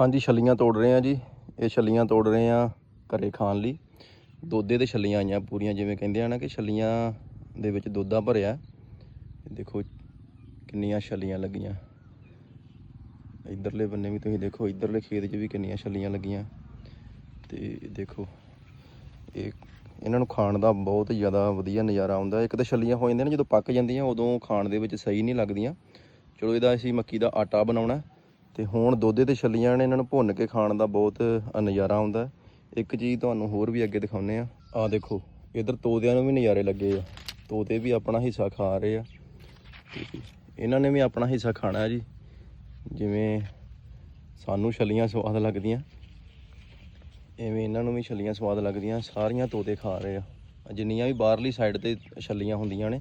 ਹਾਂਜੀ, ਛੱਲੀਆਂ ਤੋੜ ਰਹੇ ਆ ਜੀ। ਇਹ ਛੱਲੀਆਂ ਤੋੜ ਰਹੇ ਆ ਘਰੇ ਖਾਣ ਲਈ। ਦੋਦੇ ਤੇ ਛੱਲੀਆਂ ਆਈਆਂ ਪੂਰੀਆਂ, ਜਿਵੇਂ ਕਹਿੰਦੇ ਆ ਨਾ ਕਿ ਛੱਲੀਆਂ ਦੇ ਵਿੱਚ ਦੁੱਧਾ ਭਰਿਆ। ਦੇਖੋ ਕਿੰਨੀਆਂ ਛੱਲੀਆਂ ਲੱਗੀਆਂ। ਇਧਰਲੇ ਬੰਨੇ ਵੀ ਤੁਸੀਂ ਦੇਖੋ, ਇਧਰਲੇ ਖੇਤ 'ਚ ਵੀ ਕਿੰਨੀਆਂ ਛੱਲੀਆਂ ਲੱਗੀਆਂ। ਤੇ ਦੇਖੋ, ਇਹ ਇਹਨਾਂ ਨੂੰ ਖਾਣ ਦਾ ਬਹੁਤ ਜ਼ਿਆਦਾ ਵਧੀਆ ਨਜ਼ਾਰਾ ਆਉਂਦਾ। ਇੱਕ ਤਾਂ ਛੱਲੀਆਂ ਹੋ ਜਾਂਦੀਆਂ ਨੇ, ਜਦੋਂ ਪੱਕ ਜਾਂਦੀਆਂ, ਉਦੋਂ ਖਾਣ ਦੇ ਵਿੱਚ ਸਹੀ ਨਹੀਂ ਲੱਗਦੀਆਂ। ਚਲੋ, ਇਹਦਾ ਅਸੀਂ ਮੱਕੀ ਦਾ ਆਟਾ ਬਣਾਉਣਾ। ਤੇ ਹੁਣ ਦੋਦੇ ਤੇ ਛੱਲੀਆਂ ਨੇ ਇਹਨਾਂ ਨੂੰ ਭੁੰਨ ਕੇ ਖਾਣ ਦਾ ਬਹੁਤ ਨਜ਼ਾਰਾ ਆਉਂਦਾ ਇੱਕ ਚੀਜ਼ ਤੁਹਾਨੂੰ ਹੋਰ ਵੀ ਅੱਗੇ ਦਿਖਾਉਨੇ ਆ ਆ ਦੇਖੋ ਇਧਰ ਤੋਤਿਆਂ ਨੂੰ ਵੀ ਨਜ਼ਾਰੇ ਲੱਗੇ ਆ। ਤੋਤੇ ਵੀ ਆਪਣਾ ਹਿੱਸਾ ਖਾ ਰਹੇ ਆ। ਇਹਨਾਂ ਨੇ ਵੀ ਆਪਣਾ ਹਿੱਸਾ ਖਾਣਾ ਜੀ। ਜਿਵੇਂ ਸਾਨੂੰ ਛੱਲੀਆਂ ਸਵਾਦ ਲੱਗਦੀਆਂ ਐਵੇਂ ਇਹਨਾਂ ਨੂੰ ਵੀ ਛੱਲੀਆਂ ਸਵਾਦ ਲੱਗਦੀਆਂ। ਸਾਰੀਆਂ ਤੋਤੇ ਖਾ ਰਹੇ ਆ। ਜਿੰਨੀਆਂ ਵੀ ਬਾਹਰਲੀ ਸਾਈਡ ਤੇ ਛੱਲੀਆਂ ਹੁੰਦੀਆਂ ਨੇ।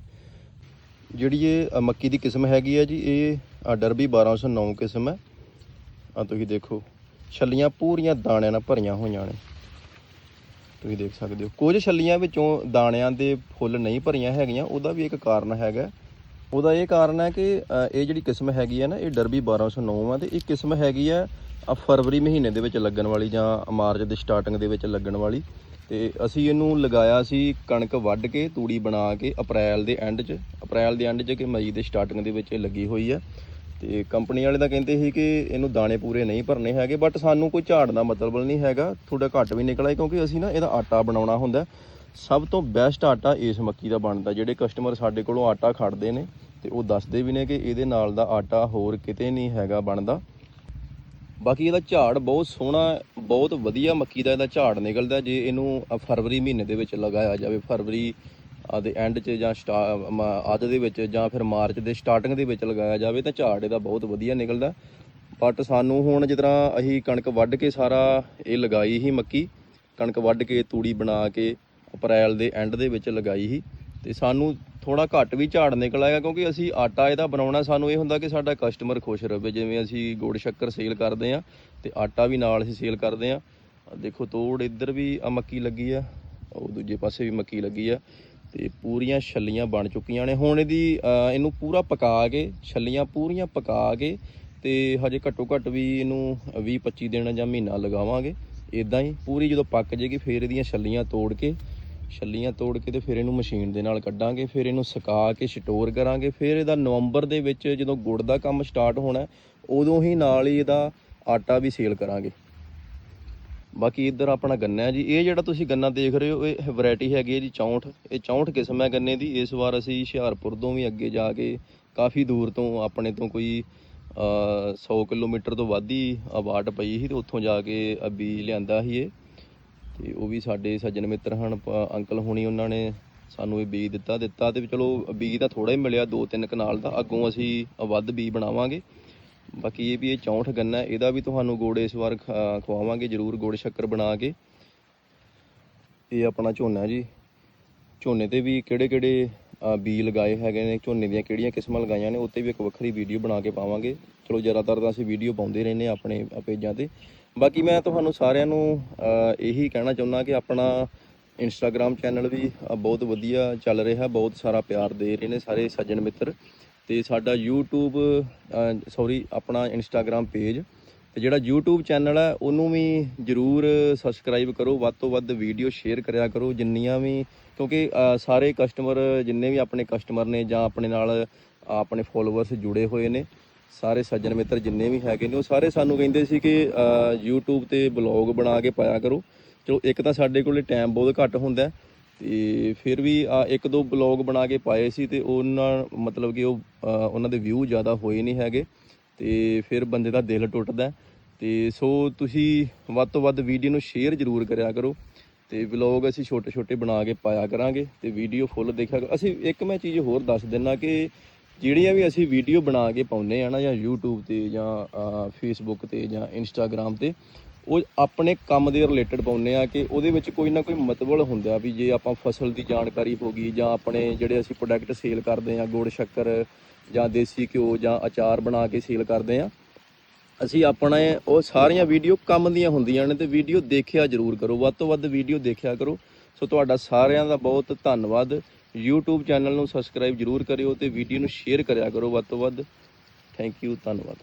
ਜਿਹੜੀ ਇਹ ਮੱਕੀ ਦੀ ਕਿਸਮ ਹੈਗੀ ਆ ਜੀ ਇਹ ਅ, ਡਰਬੀ 1209 ਕਿਸਮ ਹੈ। ਆ ਤੁਸੀਂ ਦੇਖੋ, ਛੱਲੀਆਂ ਪੂਰੀਆਂ ਦਾਣਿਆਂ ਨਾਲ ਭਰੀਆਂ ਹੋਈਆਂ ਨੇ। ਤੁਸੀਂ ਦੇਖ ਸਕਦੇ ਹੋ, ਕੁਝ ਛੱਲੀਆਂ ਵਿੱਚੋਂ ਦਾਣਿਆਂ ਦੇ ਫੁੱਲ ਨਹੀਂ ਭਰੀਆਂ ਹੈਗੀਆਂ, ਉਹਦਾ ਵੀ ਇੱਕ ਕਾਰਨ ਹੈਗਾ। ਉਹਦਾ ਇਹ ਕਾਰਨ ਹੈ ਕਿ ਇਹ ਜਿਹੜੀ ਕਿਸਮ ਹੈਗੀ ਹੈ ਨਾ, ਇਹ ਡਰਬੀ 1209 ਆ ਤੇ ਇਹ ਕਿਸਮ ਹੈਗੀ ਆ ਫਰਵਰੀ ਮਹੀਨੇ ਦੇ ਵਿੱਚ ਲੱਗਣ ਵਾਲੀ ਜਾਂ ਮਾਰਚ ਦੇ ਸਟਾਰਟਿੰਗ ਦੇ ਵਿੱਚ ਲੱਗਣ ਵਾਲੀ। ਤੇ ਅਸੀਂ ਇਹਨੂੰ ਲਗਾਇਆ ਸੀ ਕਣਕ ਵੱਢ ਕੇ, ਤੂੜੀ ਬਣਾ ਕੇ ਅਪ੍ਰੈਲ ਦੇ ਐਂਡ 'ਚ, ਅਪ੍ਰੈਲ ਦੇ ਐਂਡ 'ਚ ਕਿ ਮਈ ਦੇ ਸਟਾਰਟਿੰਗ ਦੇ ਵਿੱਚ ਇਹ ਲੱਗੀ ਹੋਈ ਹੈ। ਤੇ ਕੰਪਨੀ ਵਾਲੇ ਤਾਂ ਕਹਿੰਦੇ ਸੀ ਕਿ ਇਹਨੂੰ ਦਾਣੇ ਪੂਰੇ ਨਹੀਂ ਭਰਨੇ ਹੈਗੇ ਬਟ ਸਾਨੂੰ ਕੋਈ ਝਾੜ ਦਾ ਮਤਲਬ ਨਹੀਂ ਹੈਗਾ। ਥੋੜਾ ਘੱਟ ਵੀ ਨਿਕਲਿਆ ਕਿਉਂਕਿ ਅਸੀਂ ਨਾ ਇਹਦਾ ਆਟਾ ਬਣਾਉਣਾ ਹੁੰਦਾ। ਸਭ ਤੋਂ ਬੈਸਟ ਆਟਾ ਇਸ ਮੱਕੀ ਦਾ ਬਣਦਾ, ਜਿਹੜੇ ਕਸਟਮਰ ਸਾਡੇ ਕੋਲੋਂ ਆਟਾ ਖੜਦੇ ਨੇ ਤੇ ਉਹ ਦੱਸਦੇ ਵੀ ਨੇ ਕਿ ਇਹਦੇ ਨਾਲ ਦਾ ਆਟਾ ਹੋਰ ਕਿਤੇ ਨਹੀਂ ਹੈਗਾ ਬਣਦਾ। ਬਾਕੀ ਇਹਦਾ ਝਾੜ ਬਹੁਤ ਸੋਹਣਾ, ਬਹੁਤ ਵਧੀਆ ਮੱਕੀ ਦਾ ਇਹਦਾ ਝਾੜ ਨਿਕਲਦਾ ਜੇ ਇਹਨੂੰ ਫਰਵਰੀ ਮਹੀਨੇ ਦੇ ਵਿੱਚ ਲਗਾਇਆ ਜਾਵੇ। ਫਰਵਰੀ ਆ ਦੇ ਐਂਡ 'ਚ ਜਾਂ ਸਟਾ- ਮ- ਅੱਧ ਦੇ ਵਿੱਚ ਜਾਂ ਫਿਰ ਮਾਰਚ ਦੇ ਸਟਾਰਟਿੰਗ ਦੇ ਵਿੱਚ ਲਗਾਇਆ ਜਾਵੇ ਤਾਂ ਝਾੜ ਇਹਦਾ ਬਹੁਤ ਵਧੀਆ ਨਿਕਲਦਾ। ਬਟ ਸਾਨੂੰ ਹੁਣ ਜਿਸ ਤਰ੍ਹਾਂ ਅਸੀਂ ਕਣਕ ਵੱਢ ਕੇ ਸਾਰਾ ਇਹ ਲਗਾਈ ਸੀ ਮੱਕੀ, ਕਣਕ ਵੱਢ ਕੇ, ਤੂੜੀ ਬਣਾ ਕੇ, ਅਪ੍ਰੈਲ ਦੇ ਐਂਡ ਦੇ ਵਿੱਚ ਲਗਾਈ ਸੀ। ਤੇ ਸਾਨੂੰ ਥੋੜਾ ਘੱਟ ਵੀ ਝਾੜ ਨਿਕਲ ਆਇਆ ਕਿਉਂਕਿ ਅਸੀਂ ਆਟਾ ਇਹਦਾ ਬਣਾਉਣਾ ਸਾਨੂੰ ਇਹ ਹੁੰਦਾ ਕਿ ਸਾਡਾ ਕਸਟਮਰ ਖੁਸ਼ ਰਹੇ ਜਿਵੇਂ ਅਸੀਂ ਗੁੜ ਸ਼ੱਕਰ ਸੇਲ ਕਰਦੇ ਆ ਤੇ ਆਟਾ ਵੀ ਨਾਲ ਅਸੀਂ ਸੇਲ ਕਰਦੇ ਆ ਦੇਖੋ ਤੋੜ ਇੱਧਰ ਵੀ ਆ ਮੱਕੀ ਲੱਗੀ ਆ, ਉਹ ਦੂਜੇ ਪਾਸੇ ਵੀ ਮੱਕੀ ਲੱਗੀ ਆ। ਤੇ ਪੂਰੀਆਂ ਛੱਲੀਆਂ ਬਣ ਚੁੱਕੀਆਂ ਨੇ। ਹੁਣ ਇਹਦੀ ਇਹਨੂੰ ਪੂਰਾ ਪਕਾ ਕੇ, ਛੱਲੀਆਂ ਪੂਰੀਆਂ ਪਕਾ ਕੇ ਤੇ ਹਜੇ ਘੱਟੋ ਘੱਟ ਵੀ ਇਹਨੂੰ 20 25 ਦਿਨ ਜਾਂ ਮਹੀਨਾ ਲਗਾਵਾਂਗੇ। ਇਦਾਂ ਹੀ ਪੂਰੀ ਜਦੋਂ ਪੱਕ ਜੇਗੀ ਫਿਰ ਇਹਦੀਆਂ ਛੱਲੀਆਂ ਤੋੜ ਕੇ, ਛੱਲੀਆਂ ਤੋੜ ਕੇ ਤੇ ਫਿਰ ਇਹਨੂੰ ਮਸ਼ੀਨ ਦੇ ਨਾਲ ਕੱਢਾਂਗੇ, ਫਿਰ ਇਹਨੂੰ ਸੁਕਾ ਕੇ, ਸਟੋਰ ਕਰਾਂਗੇ। ਫਿਰ ਇਹਦਾ ਨਵੰਬਰ ਦੇ ਵਿੱਚ ਜਦੋਂ ਗੁੜ ਦਾ ਕੰਮ ਸਟਾਰਟ ਹੋਣਾ, ਉਦੋਂ ਹੀ ਨਾਲ ਹੀ ਇਹਦਾ ਆਟਾ ਵੀ ਸੇਲ ਕਰਾਂਗੇ। ਬਾਕੀ ਇੱਧਰ ਆਪਣਾ ਗੰਨਾ ਹੈ ਜੀ, ਇਹ ਜਿਹੜਾ ਤੁਸੀਂ ਗੰਨਾ ਦੇਖ ਰਹੇ ਹੋ, ਇਹ ਵੈਰਾਈਟੀ ਹੈਗੀ ਹੈ ਜੀ 64 ਇਹ 64 ਕਿਸਮ ਹੈ ਗੰਨੇ ਦੀ। ਇਸ ਵਾਰ ਅਸੀਂ ਹੁਸ਼ਿਆਰਪੁਰ ਤੋਂ ਵੀ ਅੱਗੇ ਜਾ ਕੇ ਕਾਫੀ ਦੂਰ ਤੋਂ, ਆਪਣੇ ਤੋਂ ਕੋਈ ਅ 100 ਕਿਲੋਮੀਟਰ ਤੋਂ ਵੱਧ ਹੀ ਆਵਾਟ ਪਈ ਸੀ ਤੇ ਉੱਥੋਂ ਜਾ ਕੇ ਅ ਬੀਜ ਲਿਆਂਦਾ ਸੀ ਇਹ। ਤੇ ਉਹ ਵੀ ਸਾਡੇ ਸੱਜਣ ਮਿੱਤਰ ਹਨ ਅੰਕਲ ਹੋਣੀ ਉਹਨਾਂ ਨੇ ਸਾਨੂੰ ਇਹ ਬੀਜ ਦਿੱਤਾ ਦਿੱਤਾ ਤੇ ਚਲੋ ਬੀਜ ਤਾਂ ਥੋੜਾ ਹੀ ਮਿਲਿਆ, ਦੋ ਤਿੰਨ ਕਨਾਲ ਦਾ। ਅੱਗੋਂ ਅਸੀਂ ਵੱਧ ਬੀਜ ਬਣਾਵਾਂਗੇ। ਬਾਕੀ ਇਹ ਵੀ ਇਹ 64 ਗੰਨਾ, ਇਹਦਾ ਵੀ ਤੁਹਾਨੂੰ ਗੋੜ ਇਸ ਵਾਰ ਖਾ- ਖਵਾਵਾਂਗੇ, ਜਰੂਰ ਗੁੜ ਸ਼ੱਕਰ ਬਣਾ ਕੇ। ਇਹ ਆਪਣਾ ਝੋਨਾ ਜੀ। ਝੋਨੇ ਤੇ ਵੀ ਕਿਹੜੇ ਕਿਹੜੇ ਬੀ ਲਗਾਏ ਹੈਗੇ ਨੇ, ਝੋਨੇ ਦੀਆਂ ਕਿਹੜੀਆਂ ਕਿਸਮਾਂ ਲਗਾਈਆਂ ਨੇ, ਉੱਤੇ ਵੀ ਇੱਕ ਵੱਖਰੀ ਵੀਡੀਓ ਬਣਾ ਕੇ ਪਾਵਾਂਗੇ। ਚਲੋ, ਜ਼ਿਆਦਾਤਰ ਤਾਂ ਅਸੀਂ ਵੀਡੀਓ ਪਾਉਂਦੇ ਰਹਿੰਦੇ ਹਾਂ ਆਪਣੇ ਪੇਜਾਂ ਤੇ। ਬਾਕੀ ਮੈਂ ਤੁਹਾਨੂੰ ਸਾਰਿਆਂ ਨੂੰ ਇਹੀ ਕਹਿਣਾ ਚਾਹੁੰਦਾ ਕਿ ਆਪਣਾ ਇੰਸਟਾਗ੍ਰam ਚੈਨਲ ਵੀ ਬਹੁਤ ਵਧੀਆ ਚੱਲ ਰਿਹਾ, ਬਹੁਤ ਸਾਰਾ ਪਿਆਰ ਦੇ ਰਹੇ ਨੇ ਸਾਰੇ ਸੱਜਣ ਮਿੱਤਰ। ਤੇ ਸਾਡਾ YouTube ਸੌਰੀ ਆਪਣਾ ਇੰਸਟਾਗ੍ਰam ਪੇਜ ਤੇ ਜਿਹੜਾ YouTube ਚੈਨਲ ਹੈ ਉਹਨੂੰ ਵੀ ਜਰੂਰ ਸਬਸਕ੍ਰਾਈਬ ਕਰੋ। ਵੱਧ ਤੋਂ ਵੱਧ ਵੀਡੀਓ ਸ਼ੇਅਰ ਕਰਿਆ ਕਰੋ। ਜਿੰਨੀਆਂ ਵੀ ਕਿਉਂਕਿ ਸਾਰੇ ਕਸਟਮਰ ਜਿੰਨੇ ਵੀ ਆਪਣੇ ਕਸਟਮਰ ਨੇ ਜਾਂ ਆਪਣੇ ਨਾਲ ਆਪਣੇ ਫੋਲੋਅਰਸ ਜੁੜੇ ਹੋਏ ਨੇ ਸਾਰੇ ਸੱਜਣ ਮਿੱਤਰ ਜਿੰਨੇ ਵੀ ਹੈਗੇ ਨੇ ਉਹ ਸਾਰੇ ਸਾਨੂੰ ਕਹਿੰਦੇ ਸੀ ਕਿ ਅ, YouTube ਤੇ ਬਲੌਗ ਬਣਾ ਕੇ ਪਾਇਆ ਕਰੋ। ਚਲੋ ਇੱਕ ਤਾਂ ਸਾਡੇ ਕੋਲੇ ਟਾਈਮ ਬਹੁਤ ਘੱਟ ਹੁੰਦਾ ਤੇ ਫਿਰ ਵੀ ਆ ਇੱਕ ਦੋ ਬਲੌਗ ਬਣਾ ਕੇ ਪਾਏ ਸੀ ਤੇ ਉਹਨਾਂ ਮਤਲਬ ਕਿ ਉਹ ਉਹਨਾਂ ਦੇ ਵਿਊ ਜ਼ਿਆਦਾ ਹੋਏ ਨਹੀਂ ਹੈਗੇ ਤੇ ਫਿਰ ਬੰਦੇ ਦਾ ਦਿਲ ਟੁੱਟਦਾ ਹੈ। ਤੇ ਸੋ ਤੁਸੀਂ ਵੱਧ ਤੋਂ ਵੱਧ ਵੀਡੀਓ ਨੂੰ ਸ਼ੇਅਰ ਜ਼ਰੂਰ ਕਰਿਆ ਕਰੋ ਤੇ ਵਲੌਗ ਅਸੀਂ ਛੋਟੇ ਛੋਟੇ ਬਣਾ ਕੇ ਪਾਇਆ ਕਰਾਂਗੇ ਤੇ ਵੀਡੀਓ ਫੁੱਲ ਦੇਖਿਆ ਕਰੋ ਅਸੀਂ ਇੱਕ ਮੈਂ ਚੀਜ਼ ਹੋਰ ਦੱਸ ਦਿੰਨਾ ਕਿ ਜਿਹੜੀਆਂ ਵੀ ਅਸੀਂ ਵੀਡੀਓ ਬਣਾ ਕੇ ਪਾਉਂਦੇ ਆ ਨਾ ਜਾਂ YouTube ਤੇ ਜਾਂ ਅ, Facebook ਤੇ ਜਾਂ Instagram ਤੇ ਉਹ ਆਪਣੇ ਕੰਮ ਦੇ ਰਿਲੇਟਡ ਪਾਉਂਦੇ ਆ ਕਿ ਉਹਦੇ ਵਿੱਚ ਕੋਈ ਨਾ ਕੋਈ ਮਤਲਬ ਹੁੰਦਾ ਵੀ ਜੇ ਆਪਾਂ ਫਸਲ ਦੀ ਜਾਣਕਾਰੀ ਹੋ ਗਈ ਜਾਂ ਆਪਣੇ ਜਿਹੜੇ ਅਸੀਂ ਪ੍ਰੋਡਕਟ ਸੇਲ ਕਰਦੇ ਆ, ਗੁੜ, ਸ਼ੱਕਰ ਜਾਂ ਦੇਸੀ ਘਿਓ ਜਾਂ ਅਚਾਰ ਬਣਾ ਕੇ ਸੇਲ ਕਰਦੇ ਆ, ਅਸੀਂ ਆਪਣੇ ਉਹ ਸਾਰੀਆਂ ਵੀਡੀਓ ਕੰਮ ਦੀਆਂ ਹੁੰਦੀਆਂ ਨੇ ਤੇ ਵੀਡੀਓ ਦੇਖਿਆ ਜ਼ਰੂਰ ਕਰੋ। ਵੱਧ ਤੋਂ ਵੱਧ ਵੀਡੀਓ ਦੇਖਿਆ ਕਰੋ। ਸੋ ਤੁਹਾਡਾ ਸਾਰਿਆਂ ਦਾ ਬਹੁਤ ਧੰਨਵਾਦ। YouTube ਚੈਨਲ ਨੂੰ ਸਬਸਕ੍ਰਾਈਬ ਜ਼ਰੂਰ ਕਰਿਓ ਤੇ ਵੀਡੀਓ ਨੂੰ ਸ਼ੇਅਰ ਕਰਿਆ ਕਰੋ। ਵੱਧ ਤੋਂ ਵੱਧ ਥੈਂਕ ਯੂ ਧੰਨਵਾਦ।